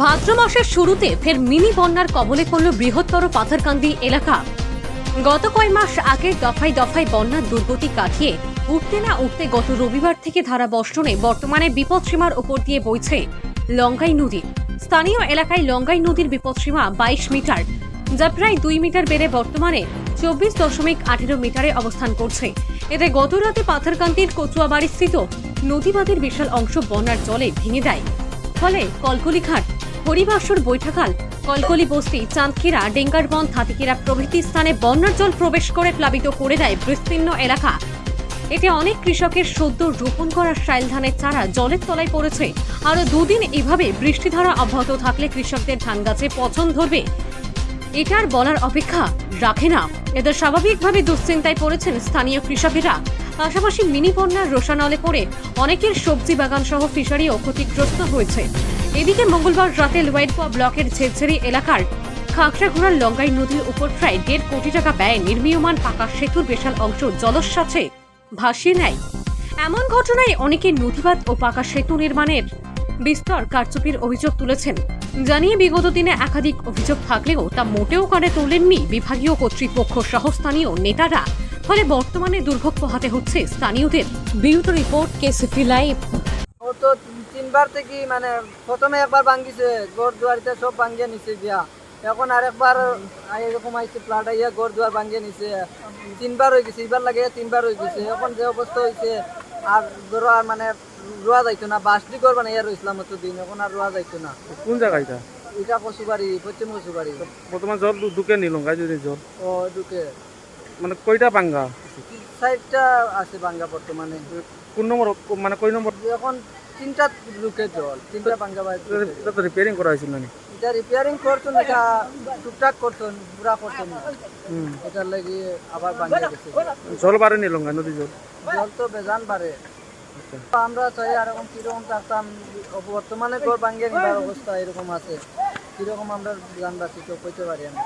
ভাদ্র মাসের শুরুতে ফের মিনি বন্যার কবলে পড়ল বৃহত্তর পাথরকান্দি এলাকা। গত কয় মাস আগে দফায় দফায় বন্যার দুর্গতি কাটিয়ে উঠতে না উঠতে গত রবিবার থেকে ধারা বর্ষণে বর্তমানে বিপদসীমার ওপর দিয়ে বইছে লঙ্গাই নদী। স্থানীয় এলাকায় লঙ্গাই নদীর বিপদসীমা বাইশ মিটার, যা প্রায় দুই মিটার বেড়ে বর্তমানে চব্বিশ দশমিক আঠেরো মিটারে অবস্থান করছে। এতে গত রাতে কচুয়াবাড়ি স্থিত নদীবাদের বিশাল অংশ বন্যার জলে ভেঙে দেয়। ফলে কলকলিঘাট হরিবাসর বৈঠাকাল। কলকলি বস্তি, চাঁদখিরা ডেঙ্গারবন হাতিকিরা প্রভৃতি স্থানে বন্যার জল প্রবেশ করে প্লাবিত করে দেয় বিস্তীর্ণ এলাকা। এতে অনেক কৃষকের সদ্য রোপণ করা শাইল ধানের চারা জলের তলায় পড়েছে। আরও দুদিন এভাবে বৃষ্টিধারা অব্যাহত থাকলে কৃষকদের ধান গাছে পচন ধরবে। এটা আর বলার অপেক্ষা রাখে না। এদের স্বাভাবিকভাবে দুশ্চিন্তায় পড়েছেন স্থানীয় কৃষকেরা। পাশাপাশি মিনি বন্যার রোশানলে পড়ে অনেকের সবজি বাগান সহ ফিশারিও ক্ষতিগ্রস্ত হয়েছে। এদিকে মঙ্গলবার রাতে লোয়াইডপা ব্লকের ঝেরঝেরি এলাকার খাগড়াঘোড়ার লঙ্গাই নদীর উপর প্রায় দেড় কোটি টাকা ব্যয়ে নির্মীয়মান পাকা সেতুর বিশাল অংশ জলস্বাছে ভাসিয়ে নেয়। এমন ঘটনায় অনেকে নদীবাদ ও পাকা সেতু নির্মাণের বিস্তর কারচুপির অভিযোগ তুলেছেন। জানিয়ে বিগত দিনে একাধিক অভিযোগ থাকলেও তা মোটেও কানে তোলেননি বিভাগীয় কর্তৃপক্ষ সহ স্থানীয় নেতারা। ফলে বর্তমানে দুর্ভোগ পোহাতে হচ্ছে স্থানীয়দের। বিউত রিপোর্ট কেসিপি লাইভ। তো তিন- তিনবার থেকে মানে প্রথমে একবার ভাঙ্গিছে গড় দুয়ারিতে সব ভাঙ্গিয়ে নিছে দিয়া এখন আরেকবার এরকম আইছে প্লাট আইয়া গড় দুয়ার ভাঙ্গিয়ে নিছে। তিনবার হয়ে গেছে এবার লাগে তিনবার হয়ে গেছে। এখন যে অবস্থা হয়েছে আর ধরো আর মানে রোয়া যাইতো না বাসটি গড় বানাইয়া রইছিলাম অত দিন এখন আর রোয়া যাইতো না। কোন জায়গা এটা? এটা কচুবাড়ি পশ্চিম কচুবাড়ি বর্তমান জল ঢুকে নি লঙ্কা যদি জল ও ঢুকে মানে কয়টা পাঙ্গা সাইডটা আছে ভাঙ্গা বর্তমানে। কোন নম্বর মানে কয় নম্বর? এখন তিনটা ঢুকে জল তিনটা। এটা তো রিপেয়ারিং করা হয়েছিল নাকি? এটা রিপেয়ারিং করছেন এটা টুকটাক করছেন পুরা করছেন। এটার লাগি আবার ভাঙিয়ে গেছে। জল বাড়ে নি লঙ্কা নদী জল? জল তো বেজান বাড়ে। আমরা চাই আর এখন কীরকম থাকতাম বর্তমানে ঘর ভাঙিয়ে নিবার অবস্থা এরকম আছে। কীরকম আমরা জানবাছি তো কইতে পারি আমি